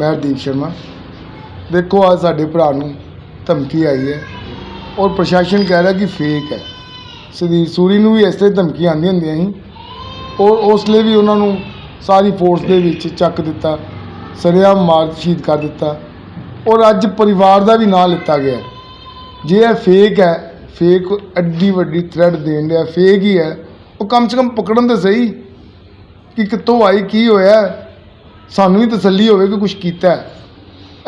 ਮੈਂ ਹਰਦੀਪ ਸ਼ਰਮਾ। ਦੇਖੋ ਅੱਜ ਸਾਡੇ ਭਰਾ ਨੂੰ ਧਮਕੀ ਆਈ ਹੈ ਔਰ ਪ੍ਰਸ਼ਾਸਨ ਕਹਿ ਰਿਹਾ ਕਿ ਫੇਕ ਹੈ। ਸੁਧੀਰ ਸੂਰੀ ਨੂੰ ਵੀ ਇਸ ਤਰ੍ਹਾਂ ਧਮਕੀਆਂ ਆਉਂਦੀਆਂ ਹੁੰਦੀਆਂ ਸੀ। ਔਰ ਉਸ ਲਈ ਵੀ ਉਹਨਾਂ ਨੂੰ ਸਾਰੀ ਫੋਰਸ ਦੇ ਵਿੱਚ ਚੱਕ ਦਿੱਤਾ, ਸਰਿਆਮ ਮਾਰ ਸ਼ਹੀਦ ਕਰ ਦਿੱਤਾ। ਔਰ ਅੱਜ ਪਰਿਵਾਰ ਦਾ ਵੀ ਨਾਂ ਲਿੱਤਾ ਗਿਆ ਜੇ ਇਹ ਫੇਕ ਹੈ ਫੇਕ ਐਡੀ ਵੱਡੀ ਥ੍ਰੈਡ ਦੇਣ ਡਿਆ ਫੇਕ ਹੀ ਹੈ, ਉਹ ਕਮ ਸੇ ਕਮ ਪਕੜਨ ਤੇ ਸਹੀ। ਕਿ ਕਿੱਥੋਂ ਆਈ, ਕੀ ਹੋਇਆ? ਸਾਨੂੰ ਵੀ ਤਸੱਲੀ ਹੋਵੇ ਕਿ ਕੁਝ ਕੀਤਾ ਹੈ।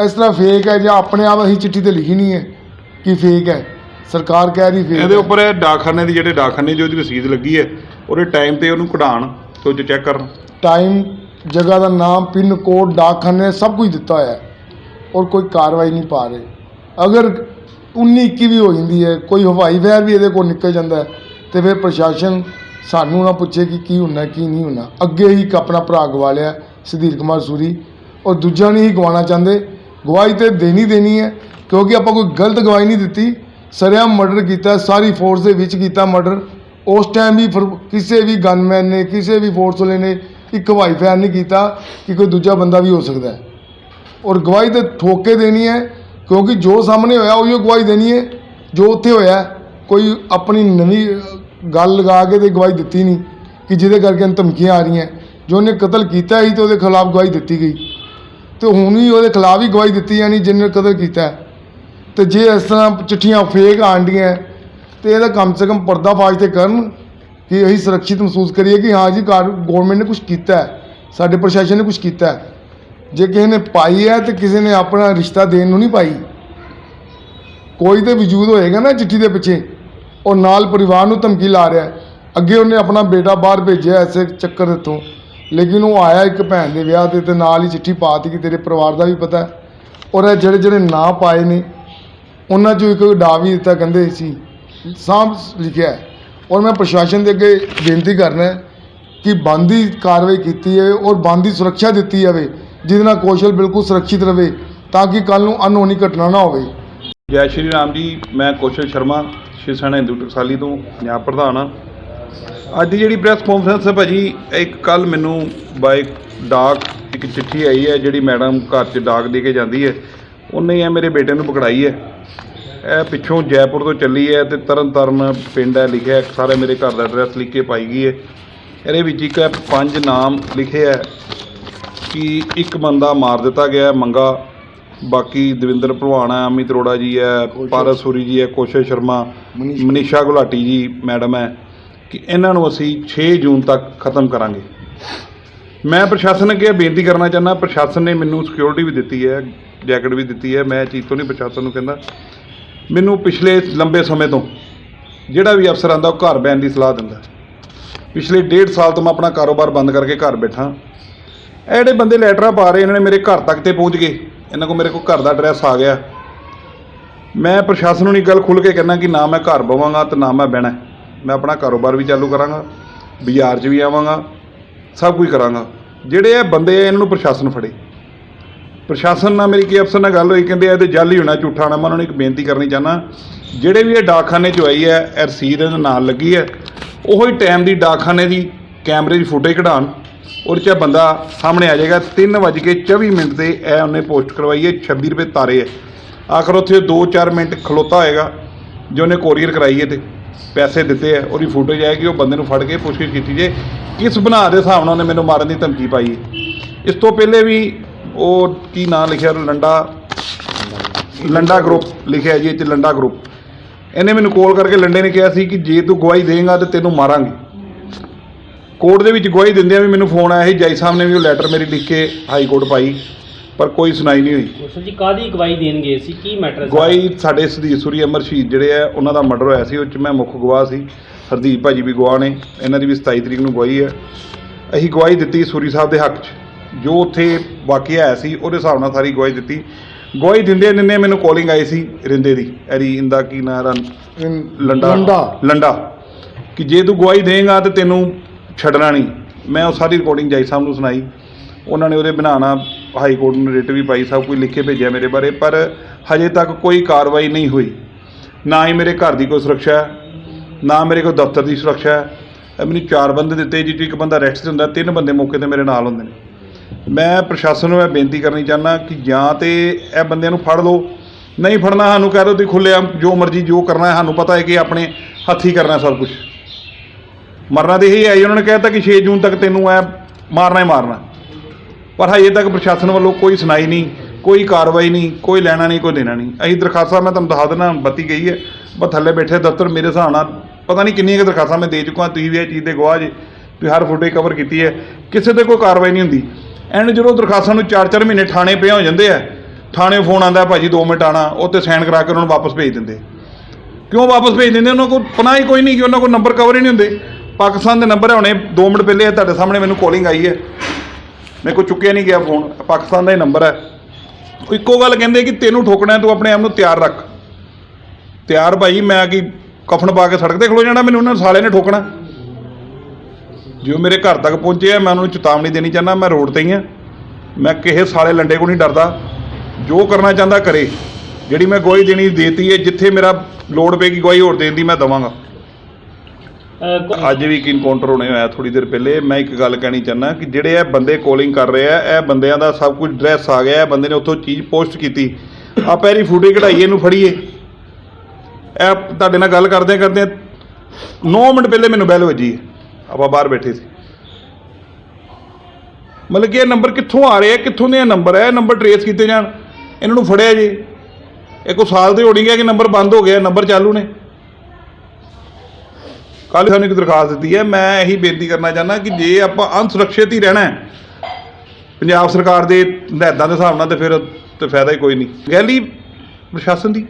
ਇਸ ਤਰ੍ਹਾਂ ਫੇਕ ਹੈ ਜਾਂ ਆਪਣੇ ਆਪ ਅਸੀਂ ਚਿੱਠੀ ਤੇ ਲਿਖੀ ਨਹੀਂ ਹੈ ਕਿ ਫੇਕ ਹੈ। ਸਰਕਾਰ ਕਹਿ ਰਹੀ ਫੇਕ ਇਹਦੇ ਉੱਪਰ ਇਹ ਡਾਕਖਾਨੇ ਦੀ ਜਿਹੜੇ ਡਾਕਖਾਨੇ 'ਚ ਉਹਦੀ ਰਸੀਦ ਲੱਗੀ ਹੈ ਉਹਦੇ ਟਾਈਮ ਤੇ ਉਹਨੂੰ ਕਢਾਣ ਤੇ ਉਹ ਚੈੱਕ ਕਰਨ। ਟਾਈਮ ਜਗ੍ਹਾ ਦਾ ਨਾਮ ਪਿੰਨ ਕੋਡ ਡਾਕਖਾਨੇ ਸਭ ਕੁਝ ਦਿੱਤਾ ਹੋਇਆ ਹੈ ਔਰ ਕੋਈ ਕਾਰਵਾਈ ਨਹੀਂ ਪਾ ਰਹੇ। ਅਗਰ 19 21 ਵੀ ਹੋ ਜਾਂਦੀ ਹੈ ਕੋਈ ਹਵਾਈ ਵਹਿਰ ਵੀ ਇਹਦੇ ਕੋਲ ਨਿਕਲ ਜਾਂਦਾ ਹੈ ਤੇ ਫਿਰ ਪ੍ਰਸ਼ਾਸਨ ਸਾਨੂੰ ਨਾ ਪੁੱਛੇ ਕਿ ਕੀ ਹੁੰਦਾ ਕੀ ਨਹੀਂ ਹੁੰਦਾ। ਅੱਗੇ ਹੀ ਇੱਕ ਆਪਣਾ ਭਰਾ ਗਵਾ ਲਿਆ। ਸੁਧੀਰ ਕੁਮਾਰ ਸੂਰੀ। ਔਰ ਦੂਜਿਆਂ ਨੂੰ ਹੀ ਗਵਾਉਣਾ ਚਾਹੁੰਦੇ। ਗਵਾਹੀ ਤੇ ਦੇਣੀ ਦੇਣੀ ਹੈ, ਕਿਉਂਕਿ ਆਪਾਂ ਕੋਈ ਗਲਤ ਗਵਾਹੀ ਨਹੀਂ ਦਿੱਤੀ। ਸਰਿਆਮ ਮਰਡਰ ਕੀਤਾ, ਸਾਰੀ ਫੋਰਸ ਦੇ ਵਿੱਚ ਕੀਤਾ ਮਰਡਰ। ਉਸ ਟਾਈਮ ਵੀ ਫਿਰ ਕਿਸੇ ਵੀ ਗਨਮੈਨ ਨੇ, ਕਿਸੇ ਵੀ ਫੋਰਸ ਵਾਲੇ ਨੇ ਇੱਕ ਹਵਾਈ ਫਾਇਰ ਨਹੀਂ ਕੀਤਾ ਕਿ ਕੋਈ ਦੂਜਾ ਬੰਦਾ ਵੀ ਹੋ ਸਕਦਾ ਹੈ। ਔਰ ਗਵਾਹੀ ਤੇ ਠੋਕ ਕੇ ਦੇਣੀ ਹੈ, ਕਿਉਂਕਿ ਜੋ ਸਾਹਮਣੇ ਹੋਇਆ, ਉਹੀ ਗਵਾਹੀ ਦੇਣੀ ਹੈ। ਜੋ ਉੱਥੇ ਹੋਇਆ, ਕੋਈ ਆਪਣੀ ਨਵੀਂ ਗੱਲ ਲਗਾ ਕੇ ਤੇ ਗਵਾਹੀ ਦਿੱਤੀ ਨਹੀਂ ਕਿ ਜਿਹਦੇ ਕਰਕੇ ਇਹਨੂੰ ਧਮਕੀਆਂ ਆ ਰਹੀਆਂ। ਜੋ ਉਹਨੇ ਕਤਲ ਕੀਤਾ ਸੀ ਤੇ ਉਹਦੇ ਖਿਲਾਫ ਗਵਾਹੀ ਦਿੱਤੀ ਗਈ। ਤੇ ਹੁਣ ਵੀ ਉਹਦੇ ਖਿਲਾਫ ਹੀ ਗਵਾਹੀ ਦਿੱਤੀ ਜਾਣੀ ਜਿਹਨੇ ਕਤਲ ਕੀਤਾ। ਹੈ। ਤੇ ਜੇ ਇਸ ਤਰ੍ਹਾਂ ਚਿੱਠੀਆਂ ਫੇਕ ਆਂਡੀਆਂ ਤੇ ਇਹਦਾ ਕਮ ਸੇ ਕਮ ਪਰਦਾਫਾਸ਼ ਤੇ ਕਰਨ ਕਿ ਅਸੀਂ ਸੁਰੱਖਿਅਤ ਮਹਿਸੂਸ ਕਰੀਏ ਕਿ ਹਾਂ ਜੀ ਕਾਰ ਗਵਰਨਮੈਂਟ ਨੇ ਕੁਝ ਕੀਤਾ ਹੈ, ਸਾਡੇ ਪ੍ਰਸ਼ਾਸਨ ਨੇ ਕੁਝ ਕੀਤਾ ਹੈ। ਜੇ ਕਿਸੇ ਨੇ ਪਾਈ ਹੈ ਤੇ ਕਿਸੇ ਨੇ ਆਪਣਾ ਰਿਸ਼ਤਾ ਦੇਣ ਨੂੰ ਨਹੀਂ ਪਾਈ, ਕੋਈ ਤੇ ਵਜੂਦ ਹੋਏਗਾ ਨਾ ਚਿੱਠੀ ਦੇ ਪਿੱਛੇ। ਉਹ ਨਾਲ ਪਰਿਵਾਰ ਨੂੰ ਧਮਕੀ ਲਾ ਰਿਹਾ ਅੱਗੇ ਉਹਨੇ ਆਪਣਾ ਬੇਟਾ ਬਾਹਰ ਭੇਜਿਆ ਐਸੇ ਚੱਕਰ ਦੇ ਤੋਂ ਲੇਕਿਨ ਉਹ ਆਇਆ ਇੱਕ ਭੈਣ ਦੇ ਵਿਆਹ ਤੇ ਤੇ ਨਾਲ ਹੀ ਚਿੱਠੀ ਪਾਤੀ ਕਿ ਤੇਰੇ ਪਰਿਵਾਰ ਦਾ ਵੀ ਪਤਾ ਹੈ। ਔਰ ਇਹ ਜਿਹੜੇ ਜਿਹੜੇ ਨਾਂ ਪਾਏ ਨੇ, ਉਹਨਾਂ 'ਚੋਂ ਇੱਕ ਡਾ ਵੀ ਦਿੱਤਾ ਕਹਿੰਦੇ ਸੀ, ਸਾਂਭ ਲਿਖਿਆ ਔਰ ਮੈਂ ਪ੍ਰਸ਼ਾਸਨ ਦੇ ਅੱਗੇ ਬੇਨਤੀ ਕਰਨਾ ਹੈ ਕਿ ਬੰਦੀ ਕਾਰਵਾਈ ਕੀਤੀ ਹੈ ਔਰ ਬੰਦੀ ਸੁਰੱਖਿਆ ਦਿੱਤੀ ਜਾਵੇ, ਜਿਹਦੇ ਨਾਲ ਕੌਸ਼ਲ ਬਿਲਕੁਲ ਸੁਰੱਖਿਤ ਰਹੇ, ਤਾਂ ਕਿ ਕੱਲ ਨੂੰ ਅਨਹੋਣੀ ਘਟਨਾ ਨਾ ਹੋਵੇ। ਜੈ ਸ਼੍ਰੀ ਰਾਮ ਜੀ, ਮੈਂ ਕੌਸ਼ਲ ਸ਼ਰਮਾ ਸ਼ਿਵ ਸੈਨਾ ਹਿੰਦੂ ਟਕਸਾਲੀ ਤੋਂ, ਪੰਜਾਬ ਪ੍ਰਧਾਨ ਹਾਂ। ਅੱਜ ਦੀ ਜਿਹੜੀ ਪ੍ਰੈਸ ਕਾਨਫਰੰਸ ਹੈ ਭਾਜੀ ਇੱਕ ਕੱਲ ਮੈਨੂੰ ਬਾਈ ਡਾਕ ਇੱਕ ਚਿੱਠੀ ਆਈ ਹੈ ਜਿਹੜੀ ਮੈਡਮ ਘਰ 'ਚ ਡਾਕ ਦੇ ਕੇ ਜਾਂਦੀ ਹੈ। ਉਹਨੇ ਇਹ ਮੇਰੇ ਬੇਟੇ ਨੂੰ ਪਕੜਾਈ ਹੈ। ਇਹ ਪਿੱਛੋਂ ਜੈਪੁਰ ਤੋਂ ਚੱਲੀ ਹੈ ਤੇ ਤਰਨ ਤਾਰਨ ਪਿੰਡ ਹੈ ਲਿਖਿਆ ਸਾਰੇ ਮੇਰੇ ਘਰ ਦਾ ਐਡਰੈਸ ਲਿਖ ਕੇ ਪਾਈ ਗਈ ਹੈ। ਇਹਦੇ ਵਿੱਚ ਇੱਕ ਪੰਜ ਨਾਮ ਲਿਖੇ ਹੈ ਕਿ ਇੱਕ ਬੰਦਾ ਮਾਰ ਦਿੱਤਾ ਗਿਆ ਮੰਗਾ। ਬਾਕੀ ਦਵਿੰਦਰ ਭਲਵਾਨ ਹੈ ਅਮਿਤ ਅਰੋੜਾ ਜੀ ਹੈ ਪਾਰਸ ਸੂਰੀ ਜੀ ਹੈ ਕੋਸ਼ਲ ਸ਼ਰਮਾ ਮਨੀਸ਼ਾ ਗੁਲਾਟੀ ਜੀ ਮੈਡਮ ਹੈ। ਕਿ ਇਹਨਾਂ ਨੂੰ ਅਸੀਂ 6 ਜੂਨ ਤੱਕ ਖਤਮ ਕਰਾਂਗੇ। ਮੈਂ ਪ੍ਰਸ਼ਾਸਨ ਅੱਗੇ ਇਹ ਬੇਨਤੀ ਕਰਨਾ ਚਾਹੁੰਦਾ, ਪ੍ਰਸ਼ਾਸਨ ਨੇ ਮੈਨੂੰ ਸਿਕਿਉਰਿਟੀ ਵੀ ਦਿੱਤੀ ਹੈ ਜੈਕਟ ਵੀ ਦਿੱਤੀ ਹੈ, ਮੈਂ ਇਹ ਚੀਜ਼ ਤੋਂ ਨਹੀਂ ਪ੍ਰਸ਼ਾਸਨ ਨੂੰ ਕਹਿੰਦਾ। ਮੈਨੂੰ ਪਿਛਲੇ ਲੰਬੇ ਸਮੇਂ ਤੋਂ ਜਿਹੜਾ ਵੀ ਅਫਸਰ ਆਂਦਾ ਉਹ ਘਰ ਬੈਣ ਦੀ ਸਲਾਹ ਦਿੰਦਾ। ਪਿਛਲੇ ਡੇਢ ਸਾਲ ਤੋਂ ਮੈਂ ਆਪਣਾ ਕਾਰੋਬਾਰ ਬੰਦ ਕਰਕੇ ਘਰ ਬੈਠਾ। ਇਹ ਜਿਹੜੇ ਬੰਦੇ ਲੈਟਰਾਂ ਪਾ ਰਹੇ, ਇਹਨਾਂ ਨੇ ਮੇਰੇ ਘਰ ਤੱਕ ਤੇ ਪਹੁੰਚ ਗਏ। ਇਹਨਾਂ ਕੋਲ ਮੇਰੇ ਕੋਲ ਘਰ ਦਾ ਐਡਰੈਸ ਆ ਗਿਆ। ਮੈਂ ਪ੍ਰਸ਼ਾਸਨ ਨੂੰ ਨਹੀਂ ਗੱਲ ਖੁੱਲ੍ਹ ਕੇ ਕਹਿਣਾ ਕਿ ਨਾ ਮੈਂ ਘਰ ਬਵਾਂਗਾ ਤੇ ਨਾ ਮੈਂ ਬਹਿਣਾ। ਮੈਂ ਆਪਣਾ ਕਾਰੋਬਾਰ ਵੀ ਚਾਲੂ ਕਰਾਂਗਾ, ਬਾਜ਼ਾਰ 'ਚ ਵੀ ਆਵਾਂਗਾ, ਸਭ ਕੁਝ ਕਰਾਂਗਾ। ਜਿਹੜੇ ਇਹ ਬੰਦੇ ਆ, ਇਹਨਾਂ ਨੂੰ ਪ੍ਰਸ਼ਾਸਨ ਫੜੇ। ਪ੍ਰਸ਼ਾਸਨ ਨਾਲ ਮੇਰੀ ਕੀ ਅਫਸਰ ਨਾਲ ਗੱਲ ਹੋਈ, ਕਹਿੰਦੇ ਇਹ ਤੇ ਹੀ ਹੋਣਾ, ਝੂਠਾ ਹੋਣਾ, ਮੈਂ ਉਹਨਾਂ ਨੂੰ ਇੱਕ ਬੇਨਤੀ ਕਰਨੀ ਚਾਹਨਾ ਜਿਹੜੇ ਵੀ ਇਹ ਡਾਕਖਾਨੇ 'ਚ ਆਈ ਹੈ ਇਹ ਰਸੀਦ ਇਹਦੇ ਨਾਲ ਲੱਗੀ ਹੈ, ਉਹੀ ਟਾਈਮ ਦੀ ਡਾਕਖਾਨੇ ਦੀ ਕੈਮਰੇ ਦੀ ਫੁਟੇਜ ਕਢਾਣ ਉਹਦੇ 'ਚ ਇਹ ਬੰਦਾ ਸਾਹਮਣੇ ਆ ਜਾਏਗਾ 3:24 ਮਿੰਟ ਤੇ ਇਹ ਉਹਨੇ ਪੋਸਟ ਕਰਵਾਈ ਹੈ 26 ਰੁਪਏ ਤਾਰੇ ਹੈ। ਆਖਰ ਉੱਥੇ 2-4 ਮਿੰਟ ਖਲੋਤਾ ਹੋਏਗਾ, ਜੋ ਉਹਨੇ ਕੋਰੀਅਰ ਕਰਾਈ ਹੈ ਤੇ। ਪੈਸੇ ਦਿੱਤੇ ਹੈ ਉਹਦੀ ਫੁਟੇਜ ਆਏਗੀ, ਉਹ ਬੰਦੇ ਨੂੰ ਫੜ ਕੇ ਪੁੱਛਗਿੱਛ ਕੀਤੀ ਜੇ। ਕਿਸ ਬਣਾ ਦੇ ਹਿਸਾਬ ਨਾਲ ਉਹਨੇ ਮੈਨੂੰ ਮਾਰਨ ਦੀ ਧਮਕੀ ਪਾਈ। ਹੈ ਇਸ ਤੋਂ ਪਹਿਲੇ ਵੀ ਉਹ ਕੀ ਨਾਂ ਲਿਖਿਆ, ਲੰਡਾ ਲੰਡਾ ਗਰੁੱਪ ਲਿਖਿਆ ਜੀ, ਇਹ 'ਚ ਲੰਡਾ ਗਰੁੱਪ। ਇਹਨੇ ਮੈਨੂੰ ਕਾਲ ਕਰਕੇ ਲੰਡੇ ਨੇ ਕਿਹਾ ਸੀ ਕਿ ਜੇ ਤੂੰ ਗਵਾਹੀ ਦੇਂਗਾ ਤੇ ਤੈਨੂੰ ਮਾਰਾਂਗੇ। ਕੋਰਟ ਦੇ ਵਿੱਚ ਗਵਾਹੀ ਦਿੰਦਿਆਂ ਵੀ ਮੈਨੂੰ ਫੋਨ ਆਇਆ ਸੀ ਜੈ ਸਾਹਿਬ ਨੇ ਵੀ ਉਹ ਲੈਟਰ ਮੇਰੀ ਲਿਖ ਕੇ ਹਾਈ ਕੋਰਟ ਪਾਈ। ਪਰ ਕੋਈ ਸੁਣਾਈ ਨਹੀਂ ਹੋਈ। ਕੌਸ਼ਲ ਜੀ ਕਾਦੀ ਗਵਾਹੀ ਦੇਣ ਗਏ ਸੀ? ਕੀ ਮੈਟਰ ਗਵਾਹੀ ਸਾਡੇ? ਸਦੀਕ ਸੂਰੀ ਅਮਰ ਸ਼ਹੀਦ ਜਿਹੜੇ ਆ ਉਹਨਾਂ ਦਾ ਮਰਡਰ ਹੋਇਆ ਸੀ ਉਹ 'ਚ ਮੈਂ ਮੁੱਖ ਗਵਾਹ ਸੀ ਹਰਦੀਪ ਭਾਜੀ ਵੀ ਗਵਾਹ ਨੇ। ਇਹਨਾਂ ਦੀ ਵੀ 27 ਤਰੀਕ ਨੂੰ ਗਵਾਹੀ ਹੈ। ਅਸੀਂ ਗਵਾਹੀ ਦਿੱਤੀ ਸੂਰੀ ਸਾਹਿਬ ਦੇ ਹੱਕ 'ਚ। ਜੋ ਉੱਥੇ ਵਾਕਿਆ ਆਇਆ ਸੀ ਉਹਦੇ ਹਿਸਾਬ ਨਾਲ ਸਾਰੀ ਗਵਾਹੀ ਦਿੱਤੀ। ਗਵਾਹੀ ਦਿੰਦੇ ਦਿੰਦੇ ਮੈਨੂੰ ਕਾਲਿੰਗ ਆਈ ਸੀ ਰਿੰਦੇ ਦੀ। ਐਰੀ ਇੰਦਾ ਕੀ ਨਾਂ ਰਨ ਲੰਡਾ। ਲੰਡਾ। ਲੰਡਾ। ਕਿ ਜੇ ਤੂੰ ਗਵਾਹੀ ਦੇਂਗਾ ਤੇ ਤੈਨੂੰ ਛੱਡਣਾ ਨਹੀਂ। ਮੈਂ ਉਹ ਸਾਰੀ ਰਿਕਾਰਡਿੰਗ ਜਾਈ ਸਾਹਿਬ ਨੂੰ ਸੁਣਾਈ। ਉਹਨਾਂ ਨੇ ਉਹਦੇ ਬਣਾਉਣਾ ਹਾਈ ਕੋਰਟ ਨੂੰ ਰਿਟ ਵੀ ਪਾਈ ਸਭ ਕੁਝ ਲਿਖ ਕੇ ਭੇਜਿਆ ਮੇਰੇ ਬਾਰੇ ਪਰ ਹਜੇ ਤੱਕ ਕੋਈ ਕਾਰਵਾਈ ਨਹੀਂ ਹੋਈ। ਨਾ ਹੀ ਮੇਰੇ ਘਰ ਦੀ ਕੋਈ ਸੁਰੱਖਿਆ ਨਾ ਮੇਰੇ ਕੋਲ ਦਫ਼ਤਰ ਦੀ ਸੁਰੱਖਿਆ। ਹੈ। ਮੈਨੂੰ ਚਾਰ ਬੰਦੇ ਦਿੱਤੇ ਜਿਹ 'ਚੋਂ ਇੱਕ ਬੰਦਾ ਰੈਸਟ ਤੇ ਹੁੰਦਾ ਤਿੰਨ ਬੰਦੇ ਮੌਕੇ ਤੇ ਮੇਰੇ ਨਾਲ ਹੁੰਦੇ ਨੇ। ਮੈਂ ਪ੍ਰਸ਼ਾਸਨ ਨੂੰ ਇਹ ਬੇਨਤੀ ਕਰਨੀ ਚਾਹੁੰਦਾ ਕਿ ਜਾਂ ਤੇ ਇਹ ਬੰਦਿਆਂ ਨੂੰ ਫੜ ਲਓ। ਨਹੀਂ ਫੜਨਾ ਸਾਨੂੰ ਕਹਿ ਦਿਓ ਤੁਸੀਂ ਖੁੱਲ੍ਹੇਆਮ ਜੋ ਮਰਜ਼ੀ ਜੋ ਕਰਨਾ ਹੈ ਸਾਨੂੰ ਪਤਾ ਹੈ ਕਿ ਆਪਣੇ ਹੱਥੀ ਕਰਨਾ ਸਭ ਕੁਝ। ਮਰਨਾ ਤੇ ਇਹੀ ਹੈ ਜੀ, ਉਹਨਾਂ ਨੇ ਕਹਿਤਾ ਕਿ 6 ਜੂਨ ਤੱਕ ਤੈਨੂੰ ਐ ਮਾਰਨਾ ਹੀ ਮਾਰਨਾ। ਪਰ ਹਜੇ ਤੱਕ ਪ੍ਰਸ਼ਾਸਨ ਵੱਲੋਂ ਕੋਈ ਸੁਣਾਈ ਨਹੀਂ, ਕੋਈ ਕਾਰਵਾਈ ਨਹੀਂ, ਕੋਈ ਲੈਣਾ ਨਹੀਂ, ਕੋਈ ਦੇਣਾ ਨਹੀਂ। ਅਸੀਂ ਦਰਖਾਸਤਾਂ ਮੈਂ ਤੁਹਾਨੂੰ ਦਿਖਾ ਦਿੰਦਾ, ਬੱਤੀ ਗਈ ਹੈ, ਬਸ ਥੱਲੇ ਬੈਠੇ ਦਫ਼ਤਰ ਮੇਰੇ ਹਿਸਾਬ ਨਾਲ, ਪਤਾ ਨਹੀਂ ਕਿੰਨੀਆਂ ਕੁ ਦਰਖਾਸਤਾਂ ਮੈਂ ਦੇ ਚੁੱਕਾ ਤੁਸੀਂ ਵੀ ਇਹ ਚੀਜ਼ ਦੇ ਗਵਾਹ ਜੇ, ਤੁਸੀਂ ਹਰ ਫੁਟੇਜ ਕਵਰ ਕੀਤੀ ਹੈ। ਕਿਸੇ ਤੇ ਕੋਈ ਕਾਰਵਾਈ ਨਹੀਂ ਹੁੰਦੀ। ਐਂਡ ਜਦੋਂ ਦਰਖਾਸਤਾਂ ਨੂੰ 4-4 ਮਹੀਨੇ ਥਾਣੇ ਪਿਆ ਹੋ ਜਾਂਦੇ ਆ, ਥਾਣੇ ਫੋਨ ਆਂਦਾ ਭਾਜੀ 2 ਮਿੰਟ ਆਣਾ ਉੱਤੇ ਸਾਈਨ ਕਰਾ ਕੇ ਉਹਨਾਂ ਨੂੰ ਵਾਪਸ ਭੇਜ ਦਿੰਦੇ। ਕਿਉਂ ਵਾਪਸ ਭੇਜ ਦਿੰਦੇ? ਉਹਨਾਂ ਕੋਲ ਪਨਾਹ ਹੀ ਕੋਈ ਨਹੀਂ, ਕਿ ਉਹਨਾਂ ਕੋਲ ਨੰਬਰ ਕਵਰ ਹੀ ਨਹੀਂ ਹੁੰਦੇ। ਪਾਕਿਸਤਾਨ ਦੇ ਨੰਬਰ ਆਉਣੇ 2 ਮਿੰਟ ਪਹਿਲੇ ਤੁਹਾਡੇ ਸਾਹਮਣੇ ਮੈਨੂੰ ਕਾਲਿੰਗ ਆਈ ਹੈ। ਮੇਰੇ ਕੋਲ ਚੁੱਕਿਆ ਨਹੀਂ ਗਿਆ ਫੋਨ, ਪਾਕਿਸਤਾਨ ਦਾ ਹੀ ਨੰਬਰ ਹੈ। ਉਹ ਇੱਕੋ ਗੱਲ ਕਹਿੰਦੇ ਕਿ ਤੈਨੂੰ ਠੋਕਣਾ ਤੂੰ ਆਪਣੇ ਆਪ ਨੂੰ ਤਿਆਰ ਰੱਖ। ਤਿਆਰ ਭਾਈ, ਮੈਂ ਕਿ ਕਫਨ ਪਾ ਕੇ ਸੜਕ ਤੇ ਖਲੋ ਜਾਣਾ, ਮੈਨੂੰ ਉਹਨਾਂ ਸਾਲੇ ਨੇ ਠੋਕਣਾ। ਜੋ ਮੇਰੇ ਘਰ ਤੱਕ ਪਹੁੰਚੇ ਆ, ਮੈਂ ਉਹਨਾਂ ਨੂੰ ਚੇਤਾਵਨੀ ਦੇਣੀ ਚਾਹੁੰਦਾ, ਮੈਂ ਰੋਡ ਤੇ ਹੀ ਆ। ਮੈਂ ਕਿਸੇ ਸਾਲੇ ਲੰਡੇ ਕੋ ਨਹੀਂ ਡਰਦਾ। ਜੋ ਕਰਨਾ ਚਾਹੁੰਦਾ ਕਰੇ। ਜਿਹੜੀ ਮੈਂ ਗਵਾਹੀ ਦੇਣੀ, ਦੇਤੀ ਹੈ, ਜਿੱਥੇ ਮੇਰਾ ਲੋੜ ਪਏਗੀ, ਗਵਾਹੀ ਹੋਰ ਦੇਣ ਦੀ ਮੈਂ ਦਵਾਂਗਾ। ਅੱਜ ਵੀ ਇੱਕ ਇਨਕਾਊਂਟਰ ਹੋਣੇ ਹੋਇਆ ਥੋੜੀ ਦੇਰ ਪਹਿਲੇ। ਮੈਂ ਇੱਕ ਗੱਲ ਕਹਿਣੀ ਚਾਹੁੰਦਾ ਕਿ ਜਿਹੜੇ ਇਹ ਬੰਦੇ ਕੋਲਿੰਗ ਕਰ ਰਹੇ ਆ, ਇਹ ਬੰਦਿਆਂ ਦਾ ਸਭ ਕੁਝ ਡਰੈਸ ਆ ਗਿਆ, ਇਹ ਬੰਦੇ ਨੇ ਉੱਥੋਂ ਚੀਜ਼ ਪੋਸਟ ਕੀਤੀ। ਆਪਾਂ ਇਹਦੀ ਫੋਟੋ ਕਢਾਈਏ, ਇਹਨੂੰ ਫੜੀਏ। ਇਹ ਤੁਹਾਡੇ ਨਾਲ ਗੱਲ ਕਰਦੇ ਕਰਦੇ 9 ਮਿੰਟ ਪਹਿਲੇ ਮੈਨੂੰ ਬੈਲ ਵੱਜੀ ਆਪਾਂ ਬਾਹਰ ਬੈਠੇ ਸੀ। ਮਤਲਬ ਕਿ ਇਹ ਨੰਬਰ ਕਿੱਥੋਂ ਆ ਰਿਹਾ ਕਿੱਥੋਂ ਦੇ ਇਹ ਨੰਬਰ ਹੈ ਇਹ ਨੰਬਰ ਟਰੇਸ ਕੀਤੇ ਜਾਣ। ਇਹਨਾਂ ਨੂੰ ਫੜਿਆ ਜੀ। ਇਹ ਕੋ ਸਾਲ ਤੇ ਹੋਣੀ ਗਿਆ ਕਿ ਨੰਬਰ ਬੰਦ ਹੋ ਗਿਆ ਨੰਬਰ ਚਾਲੂ ਨੇ। ਕੱਲ੍ਹ ਸਾਨੂੰ ਇੱਕ ਦਰਖਾਸਤ ਦਿੱਤੀ ਹੈ, ਮੈਂ ਇਹੀ ਬੇਨਤੀ ਕਰਨਾ ਚਾਹੁੰਦਾ ਕਿ ਜੇ ਆਪਾਂ ਅਨਸੁਰੱਖਿਅਤ ਹੀ ਰਹਿਣਾ ਹੈ, ਪੰਜਾਬ ਸਰਕਾਰ ਦੇ ਹਦਾਇਤਾਂ ਦੇ ਹਿਸਾਬ ਨਾਲ ਤੇ ਫਿਰ ਤੇ ਫਾਇਦਾ ਹੀ ਕੋਈ ਨਹੀਂ। ਗੈਲੀ ਪ੍ਰਸ਼ਾਸਨ ਦੀ।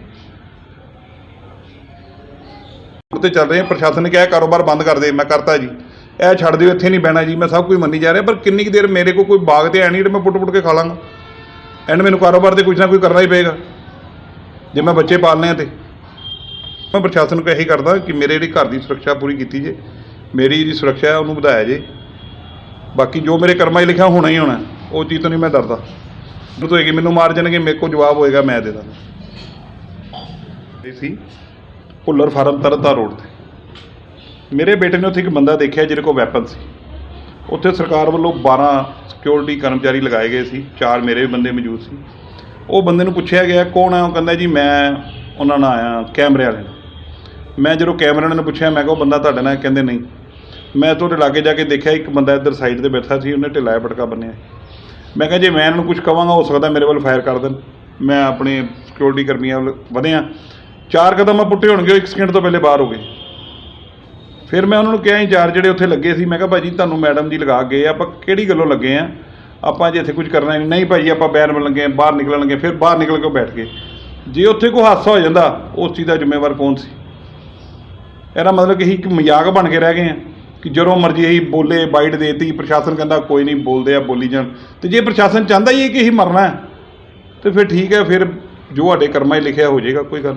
ਤੇ ਚੱਲ ਰਹੇ ਪ੍ਰਸ਼ਾਸਨ ਨੇ ਕਿਹਾ ਕਾਰੋਬਾਰ ਬੰਦ ਕਰ ਦੇ, ਮੈਂ ਕਰਤਾ ਜੀ। ਇਹ ਛੱਡ ਦਿਓ, ਇੱਥੇ ਨਹੀਂ ਬਹਿਣਾ ਜੀ, ਮੈਂ ਸਭ ਕੁਝ ਮੰਨੀ ਜਾ ਰਿਹਾ, ਪਰ ਕਿੰਨੀ ਕੁ ਦੇਰ ਮੇਰੇ ਕੋਲ ਕੋਈ ਬਾਗ ਤੇ ਹੈ ਨਹੀਂ ਮੈਂ ਪੁੱਟ ਪੁੱਟ ਕੇ ਖਾ ਲਾਂਗਾ। ਐਂਡ ਮੈਨੂੰ ਕਾਰੋਬਾਰ ਤੇ ਕੁਝ ਨਾ ਕੁਝ ਕਰਨਾ ਹੀ ਪਏਗਾ। ਜੇ ਮੈਂ ਬੱਚੇ ਪਾਲਨੇ ਆ ਤੇ। ਮੈਂ ਪ੍ਰਸ਼ਾਸਨ ਨੂੰ ਇਹੀ ਕਰਦਾ ਕਿ ਮੇਰੇ ਜਿਹੜੀ ਘਰ ਦੀ ਸੁਰੱਖਿਆ ਪੂਰੀ ਕੀਤੀ ਜੇ, ਮੇਰੀ ਜਿਹੜੀ ਸੁਰੱਖਿਆ ਹੈ ਉਹਨੂੰ ਵਧਾਇਆ ਜੇ। ਬਾਕੀ ਜੋ ਮੇਰੇ ਕਰਮਾਂ 'ਚ ਲਿਖਿਆ ਹੋਣਾ ਹੀ ਹੋਣਾ, ਉਹ ਚੀਜ਼ ਤੋਂ ਨਹੀਂ ਮੈਂ ਡਰਦਾ। ਜਦੋਂ ਕਿ ਮੈਨੂੰ ਮਾਰ ਜਾਣਗੇ, ਮੇਰੇ ਕੋਲ ਜਵਾਬ ਹੋਏਗਾ, ਮੈਂ ਦੇ ਦਾਂਗਾ। ਇਹ ਸੀ ਭੁੱਲਰ ਫਾਰਮ ਤਰਤਾ ਰੋਡ ਤੇ। ਮੇਰੇ ਬੇਟੇ ਨੇ ਉੱਥੇ ਇੱਕ ਬੰਦਾ ਦੇਖਿਆ ਜਿਹਦੇ ਕੋਲ ਵੈਪਨ ਸੀ। ਉੱਥੇ ਸਰਕਾਰ ਵੱਲੋਂ 12 ਸਿਕਿਉਰਿਟੀ ਕਰਮਚਾਰੀ ਲਗਾਏ ਗਏ ਸੀ, ਚਾਰ ਮੇਰੇ ਬੰਦੇ ਮੌਜੂਦ ਸੀ। ਉਹ ਬੰਦੇ ਨੂੰ ਪੁੱਛਿਆ ਗਿਆ, ਕੌਣ ਹੈ ਉਹ ਕਹਿੰਦਾ ਜੀ, ਮੈਂ ਉਹਨਾਂ ਨਾਲ ਆਇਆ, ਕੈਮਰੇ ਵਾਲੇ ਨਾਲ। ਮੈਂ ਜਦੋਂ ਕੈਮਰੇ ਵਾਲੇ ਨੂੰ ਪੁੱਛਿਆ ਮੈਂ ਕਿਹਾ ਉਹ ਬੰਦਾ ਤੁਹਾਡੇ ਨਾਲ ਕਹਿੰਦੇ ਨਹੀਂ। ਮੈਂ ਤੁਹਾਡੇ ਲਾਗੇ ਜਾ ਕੇ ਦੇਖਿਆ ਇੱਕ ਬੰਦਾ ਇੱਧਰ ਸਾਈਡ ਤੇ ਬੈਠਾ ਸੀ ਉਹਨੇ ਢਿੱਲਾ ਪਟਕਾ ਬੰਨਿਆ। ਮੈਂ ਕਿਹਾ ਜੇ ਮੈਂ ਇਹਨਾਂ ਨੂੰ ਕੁਝ ਕਵਾਂਗਾ ਹੋ ਸਕਦਾ ਮੇਰੇ ਵੱਲ ਫਾਇਰ ਕਰ ਦੇਣ। ਮੈਂ ਆਪਣੇ ਸਿਕਿਉਰਿਟੀ ਕਰਮੀਆਂ ਵੱਲ ਵਧਿਆ। ਚਾਰ ਕਦਮ ਮੈਂ ਪੁੱਟੇ ਹੋਣਗੇ ਉਹ ਇੱਕ ਸਕਿੰਟ ਤੋਂ ਪਹਿਲੇ ਬਾਹਰ ਹੋ ਗਏ। ਫਿਰ ਮੈਂ ਉਹਨਾਂ ਨੂੰ ਕਿਹਾ ਚਾਰ ਜਿਹੜੇ ਉੱਥੇ ਲੱਗੇ ਸੀ ਮੈਂ ਕਿਹਾ ਭਾਜੀ ਤੁਹਾਨੂੰ ਮੈਡਮ ਜੀ ਲਗਾ ਗਏ ਆਪਾਂ ਕਿਹੜੀ ਗੱਲੋਂ ਲੱਗੇ ਆ? ਆਪਾਂ ਜੇ ਇੱਥੇ ਕੁਝ ਕਰਨਾ ਨਹੀਂ ਨਹੀਂ ਭਾਜੀ ਆਪਾਂ ਬੈਨ ਬਣ ਲੱਗੇ ਆ, ਬਾਹਰ ਨਿਕਲਣਗੇ ਫਿਰ ਬਾਹਰ ਨਿਕਲ ਕੇ ਉਹ ਬੈਠ ਗਏ। ਜੇ ਉੱਥੇ ਕੋਈ ਹਾਦਸਾ ਹੋ ਜਾਂਦਾ ਉਸ ਚੀਜ਼ ਦਾ ਜ਼ਿੰਮੇਵਾਰ ਕੌਣ ਸੀ? ਇਹਦਾ ਮਤਲਬ ਕਿ ਅਸੀਂ ਇੱਕ ਮਜ਼ਾਕ ਬਣ ਕੇ ਰਹਿ ਗਏ ਆ ਕਿ ਜਦੋਂ ਮਰਜ਼ੀ ਅਸੀਂ ਬੋਲੇ, ਬਾਈਟ ਦੇਤੀ, ਪ੍ਰਸ਼ਾਸਨ ਕਹਿੰਦਾ ਕੋਈ ਨਹੀਂ ਬੋਲਦੇ ਆ, ਬੋਲੀ ਜਾਣ। ਤੇ ਜੇ ਪ੍ਰਸ਼ਾਸਨ ਚਾਹੁੰਦਾ ਹੀ ਹੈ ਕਿ ਅਸੀਂ ਮਰਨਾ ਹੈ, ਤੇ ਫਿਰ ਠੀਕ ਹੈ, ਫਿਰ ਜੋ ਸਾਡੇ ਕਰਮਾਂ 'ਚ ਲਿਖਿਆ ਹੋ ਜਾਏਗਾ, ਕੋਈ ਗੱਲ ਨਹੀਂ